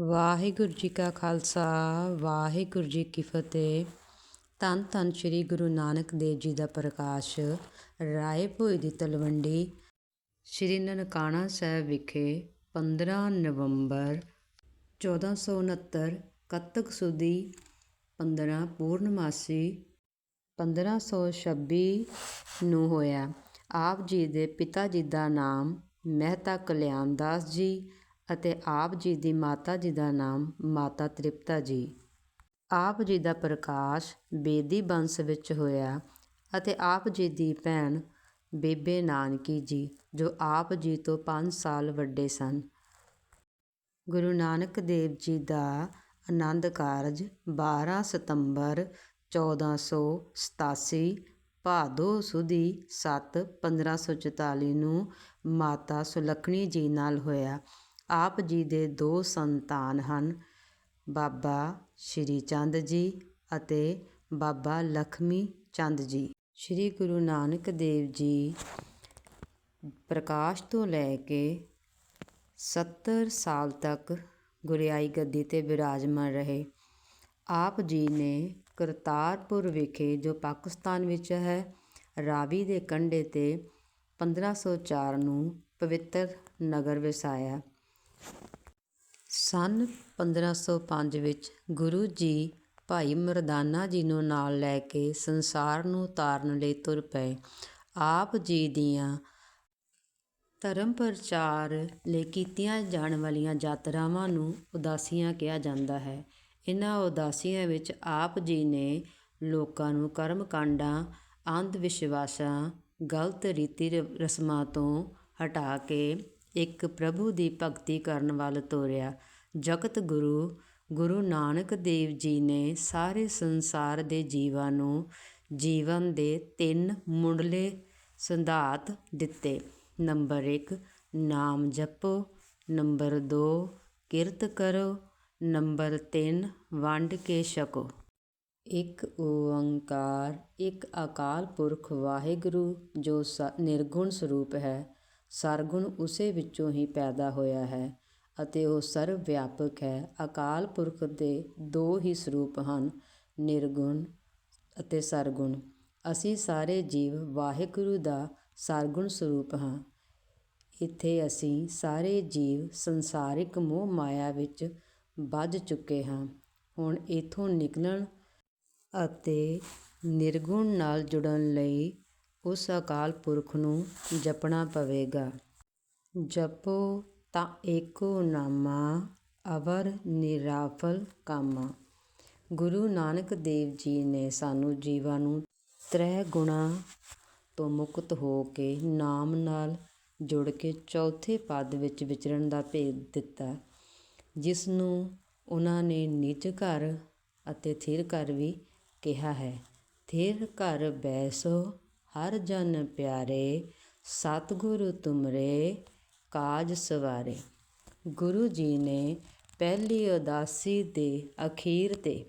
ਵਾਹਿਗੁਰੂ ਜੀ ਕਾ ਖਾਲਸਾ, ਵਾਹਿਗੁਰੂ ਜੀ ਕੀ ਫਤਿਹ। ਧੰਨ ਧੰਨ ਸ੍ਰੀ ਗੁਰੂ ਨਾਨਕ ਦੇਵ ਜੀ ਦਾ ਪ੍ਰਕਾਸ਼ ਰਾਏ ਭੋਏ ਦੀ ਤਲਵੰਡੀ, ਸ੍ਰੀ ਨਨਕਾਣਾ ਸਾਹਿਬ ਵਿਖੇ 15 ਨਵੰਬਰ 1469 ਕੱਤਕ ਸੁਦੀ 15 ਪੂਰਨਮਾਸੀ 1526 ਨੂੰ ਹੋਇਆ। ਆਪ ਜੀ ਦੇ ਪਿਤਾ ਜੀ ਦਾ ਨਾਮ ਮਹਿਤਾ ਕਲਿਆਣ ਦਾਸ ਜੀ ਅਤੇ ਆਪ ਜੀ ਦੀ ਮਾਤਾ ਜੀ ਦਾ ਨਾਮ ਮਾਤਾ ਤ੍ਰਿਪਤਾ ਜੀ। ਆਪ ਜੀ ਦਾ ਪ੍ਰਕਾਸ਼ ਬੇਦੀ ਬੰਸ ਵਿੱਚ ਹੋਇਆ ਅਤੇ ਆਪ ਜੀ ਦੀ ਭੈਣ ਬੇਬੇ ਨਾਨਕੀ ਜੀ, ਜੋ ਆਪ ਜੀ ਤੋਂ 5 ਸਾਲ ਵੱਡੇ ਸਨ। ਗੁਰੂ ਨਾਨਕ ਦੇਵ ਜੀ ਦਾ ਆਨੰਦ ਕਾਰਜ 12 ਸਤੰਬਰ 1487 ਭਾਦੋ ਸੁਦੀ 7 1544 ਨੂੰ ਮਾਤਾ ਸੁਲੱਖਣੀ ਜੀ ਨਾਲ ਹੋਇਆ। ਆਪ ਜੀ ਦੇ ਦੋ ਸੰਤਾਨ ਹਨ, ਬਾਬਾ ਸ਼੍ਰੀ ਚੰਦ ਜੀ ਅਤੇ ਬਾਬਾ ਲਖਮੀ ਚੰਦ ਜੀ। ਸ਼੍ਰੀ ਗੁਰੂ ਨਾਨਕ ਦੇਵ ਜੀ ਪ੍ਰਕਾਸ਼ ਤੋਂ ਲੈ ਕੇ 70 ਸਾਲ ਤੱਕ ਗੁਰਿਆਈ ਗੱਦੀ ਤੇ ਵਿਰਾਜਮਾਨ ਰਹੇ। ਆਪ ਜੀ ਨੇ ਕਰਤਾਰਪੁਰ ਵਿਖੇ, ਜੋ ਪਾਕਿਸਤਾਨ ਵਿੱਚ ਹੈ, ਰਾਵੀ ਦੇ ਕੰਢੇ ਤੇ 1504 ਨੂੰ ਪਵਿੱਤਰ ਨਗਰ ਵਸਾਇਆ। ਸੰਨ 1505 ਵਿੱਚ ਗੁਰੂ ਜੀ ਭਾਈ ਮਰਦਾਨਾ ਜੀ ਨੂੰ ਨਾਲ ਲੈ ਕੇ ਸੰਸਾਰ ਨੂੰ ਤਾਰਨ ਲਈ ਤੁਰ ਪਏ। ਆਪ ਜੀ ਦੀਆਂ ਧਰਮ ਪ੍ਰਚਾਰ ਲਈ ਕੀਤੀਆਂ ਜਾਣ ਵਾਲੀਆਂ ਯਾਤਰਾਵਾਂ ਨੂੰ ਉਦਾਸੀਆਂ ਕਿਹਾ ਜਾਂਦਾ ਹੈ। ਇਹਨਾਂ ਉਦਾਸੀਆਂ ਵਿੱਚ ਆਪ ਜੀ ਨੇ ਲੋਕਾਂ ਨੂੰ ਕਰਮ ਕਾਂਡਾਂ ਅੰਧ ਵਿਸ਼ਵਾਸਾਂ, ਗਲਤ ਰੀਤੀ ਰਸਮਾਂ ਤੋਂ ਹਟਾ ਕੇ ਇੱਕ ਪ੍ਰਭੂ ਦੀ ਭਗਤੀ ਕਰਨ ਵੱਲ ਤੋਰਿਆ। ਜਗਤ ਗੁਰੂ ਗੁਰੂ ਨਾਨਕ ਦੇਵ ਜੀ ਨੇ ਸਾਰੇ ਸੰਸਾਰ ਦੇ ਜੀਵਾਂ ਨੂੰ ਜੀਵਨ ਦੇ ਤਿੰਨ ਮੁੱਢਲੇ ਸਿਧਾਂਤ ਦਿੱਤੇ। ਨੰਬਰ 1 ਨਾਮ ਜਪੋ। ਨੰਬਰ 2 ਕਿਰਤ ਕਰੋ। ਨੰਬਰ 3 ਵੰਡ ਕੇ ਛਕੋ। ਇੱਕ ਓੰਕਾਰ, ਇੱਕ ਅਕਾਲ ਪੁਰਖ ਵਾਹਿਗੁਰੂ ਜੋ ਨਿਰਗੁਣ ਸਰੂਪ ਹੈ। ਸਰਗੁਣ ਉਸੇ ਵਿੱਚੋਂ ਹੀ ਪੈਦਾ ਹੋਇਆ ਹੈ ਅਤੇ ਉਹ ਸਰਵ ਵਿਆਪਕ ਹੈ। ਅਕਾਲ ਪੁਰਖ ਦੇ ਦੋ ਹੀ ਸਰੂਪ ਹਨ, ਨਿਰਗੁਣ ਅਤੇ ਸਰਗੁਣ। ਅਸੀਂ ਸਾਰੇ ਜੀਵ ਵਾਹਿਗੁਰੂ ਦਾ ਸਰਗੁਣ ਸਰੂਪ ਹਾਂ। ਇੱਥੇ ਅਸੀਂ ਸਾਰੇ ਜੀਵ ਸੰਸਾਰਿਕ ਮੋਹ ਮਾਇਆ ਵਿੱਚ ਵੱਜ ਚੁੱਕੇ ਹਾਂ। ਹੁਣ ਇਥੋਂ ਨਿਕਲਣ ਅਤੇ ਨਿਰਗੁਣ ਨਾਲ ਜੁੜਨ ਲਈ ਉਸ ਅਕਾਲ ਪੁਰਖ ਨੂੰ ਜਪਣਾ ਪਵੇਗਾ। ਜਪੋ ਤਾਂ ਏਕੋ ਨਾਮਾ, ਅਵਰ ਨਿਰਾਫਲ ਕਾਮਾ। ਗੁਰੂ ਨਾਨਕ ਦੇਵ ਜੀ ਨੇ ਸਾਨੂੰ ਜੀਵਾਂ ਨੂੰ ਤ੍ਰੈ ਗੁਣਾ ਤੋਂ ਮੁਕਤ ਹੋ ਕੇ ਨਾਮ ਨਾਲ ਜੁੜ ਕੇ ਚੌਥੇ ਪਦ ਵਿੱਚ ਵਿਚਰਨ ਦਾ ਭੇਦ ਦਿੱਤਾ, ਜਿਸ ਨੂੰ ਉਹਨਾਂ ਨੇ ਨਿਜ ਘਰ ਅਤੇ ਥਿਰ ਘਰ ਵੀ ਕਿਹਾ ਹੈ। ਥਿਰ ਘਰ ਬੈਸੋ ਹਰ ਜਨ ਪਿਆਰੇ, ਸਤਿਗੁਰੂ ਤੁਮਰੇ ਕਾਜ ਸਵਾਰੇ। ਗੁਰੂ ਜੀ ਨੇ ਪਹਿਲੀ ਉਦਾਸੀ ਦੇ ਅਖੀਰ ਤੇ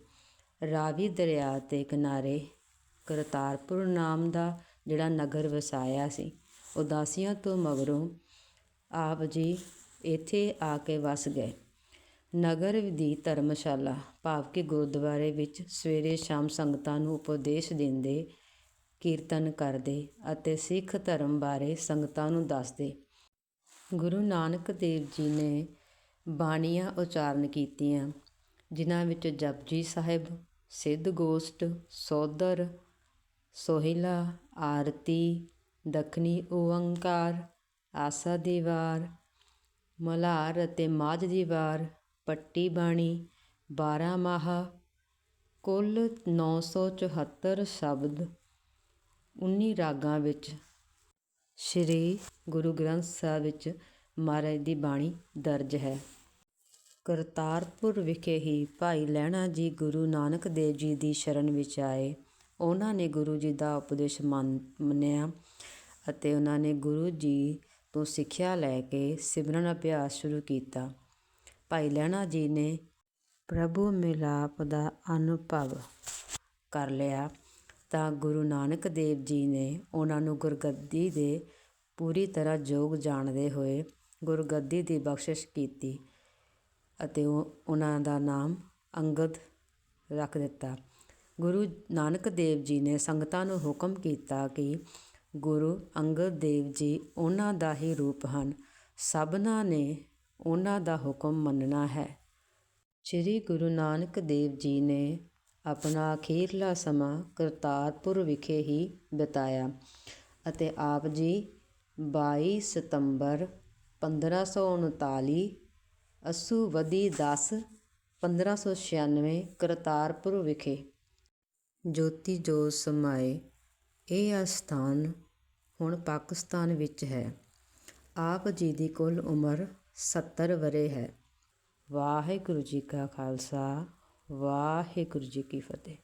ਰਾਵੀ ਦਰਿਆ ਤੇ ਕਿਨਾਰੇ ਕਰਤਾਰਪੁਰ ਨਾਮ ਦਾ ਜਿਹੜਾ ਨਗਰ ਵਸਾਇਆ ਸੀ, ਉਦਾਸੀਆਂ ਤੋਂ ਮਗਰੋਂ ਆਪ ਜੀ ਇੱਥੇ ਆ ਕੇ ਵਸ ਗਏ। ਨਗਰ ਦੀ ਧਰਮਸ਼ਾਲਾ ਭਾਵ ਕਿ ਗੁਰਦੁਆਰੇ ਵਿੱਚ ਸਵੇਰੇ ਸ਼ਾਮ ਸੰਗਤਾਂ ਨੂੰ ਉਪਦੇਸ਼ ਦਿੰਦੇ ਕੀਰਤਨ ਕਰਦੇ ਅਤੇ ਸਿੱਖ ਧਰਮ ਬਾਰੇ ਸੰਗਤਾਂ ਨੂੰ ਦੱਸਦੇ। ਗੁਰੂ ਨਾਨਕ ਦੇਵ ਜੀ ਨੇ ਬਾਣੀਆਂ ਉਚਾਰਨ ਕੀਤੀਆਂ, ਜਿਨ੍ਹਾਂ ਵਿੱਚ ਜਪਜੀ ਸਾਹਿਬ, ਸਿੱਧ ਗੋਸ਼ਟ, ਸੋਦਰ, ਸੋਹਿਲਾ, ਆਰਤੀ, ਦੱਖਣੀ ਓੰਕਾਰ ਆਸਾ ਦੀ ਵਾਰ ਮਲਾਰ ਅਤੇ ਮਾਝ ਦੀ ਵਾਰ ਪੱਟੀ ਬਾਣੀ 12 ਮਾਹ ਕੁੱਲ 974 ਸ਼ਬਦ 19 ਰਾਗਾਂ ਵਿੱਚ ਸ਼੍ਰੀ ਗੁਰੂ ਗ੍ਰੰਥ ਸਾਹਿਬ ਵਿੱਚ ਮਹਾਰਾਜ ਦੀ ਬਾਣੀ ਦਰਜ ਹੈ। ਕਰਤਾਰਪੁਰ ਵਿਖੇ ਹੀ ਭਾਈ ਲਹਿਣਾ ਜੀ ਗੁਰੂ ਨਾਨਕ ਦੇਵ ਜੀ ਦੀ ਸ਼ਰਨ ਵਿੱਚ ਆਏ। ਉਹਨਾਂ ਨੇ ਗੁਰੂ ਜੀ ਦਾ ਉਪਦੇਸ਼ ਮੰਨ, ਮੰਨਿਆ ਅਤੇ ਉਹਨਾਂ ਨੇ ਗੁਰੂ ਜੀ ਤੋਂ ਸਿੱਖਿਆ ਲੈ ਕੇ ਸਿਮਰਨ ਅਭਿਆਸ ਸ਼ੁਰੂ ਕੀਤਾ। ਭਾਈ ਲਹਿਣਾ ਜੀ ਨੇ ਪ੍ਰਭੂ ਮਿਲਾਪ ਦਾ ਅਨੁਭਵ ਕਰ ਲਿਆ। ਤਾਂ ਗੁਰੂ ਨਾਨਕ ਦੇਵ ਜੀ ਨੇ ਉਹਨਾਂ ਨੂੰ ਗੁਰਗੱਦੀ ਦੇ ਪੂਰੀ ਤਰ੍ਹਾਂ ਯੋਗ ਜਾਣਦੇ ਹੋਏ ਗੁਰਗੱਦੀ ਦੀ ਬਖਸ਼ਿਸ਼ ਕੀਤੀ ਅਤੇ ਉਹ ਉਹਨਾਂ ਦਾ ਨਾਮ ਅੰਗਦ ਰੱਖ ਦਿੱਤਾ। ਗੁਰੂ ਨਾਨਕ ਦੇਵ ਜੀ ਨੇ ਸੰਗਤਾਂ ਨੂੰ ਹੁਕਮ ਕੀਤਾ ਕਿ ਗੁਰੂ ਅੰਗਦ ਦੇਵ ਜੀ ਉਹਨਾਂ ਦਾ ਹੀ ਰੂਪ ਹਨ। ਸਭਨਾਂ ਨੇ ਉਹਨਾਂ ਦਾ ਹੁਕਮ ਮੰਨਣਾ ਹੈ। ਸ੍ਰੀ ਗੁਰੂ ਨਾਨਕ ਦੇਵ ਜੀ ਨੇ ਆਪਣਾ ਅਖੀਰਲਾ ਸਮਾਂ ਕਰਤਾਰਪੁਰ ਵਿਖੇ ਹੀ ਬਿਤਾਇਆ ਅਤੇ ਆਪ ਜੀ ਬਾਈ ਸਤੰਬਰ ਪੰਦਰਾਂ ਸੌ 1539 ਅਸੂ ਵਦੀ 10 1596 ਕਰਤਾਰਪੁਰ ਵਿਖੇ ਜੋਤੀ ਜੋਤ ਸਮਾਏ। ਇਹ ਅਸਥਾਨ ਹੁਣ ਪਾਕਿਸਤਾਨ ਵਿੱਚ ਹੈ। ਆਪ ਜੀ ਦੀ ਕੁੱਲ ਉਮਰ 70 ਵਰੇ ਹੈ। ਵਾਹਿਗੁਰੂ ਜੀ ਕਾ ਖਾਲਸਾ ਵਾਹਿਗੁਰੂ ਜੀ ਕੀ ਫਤਿਹ।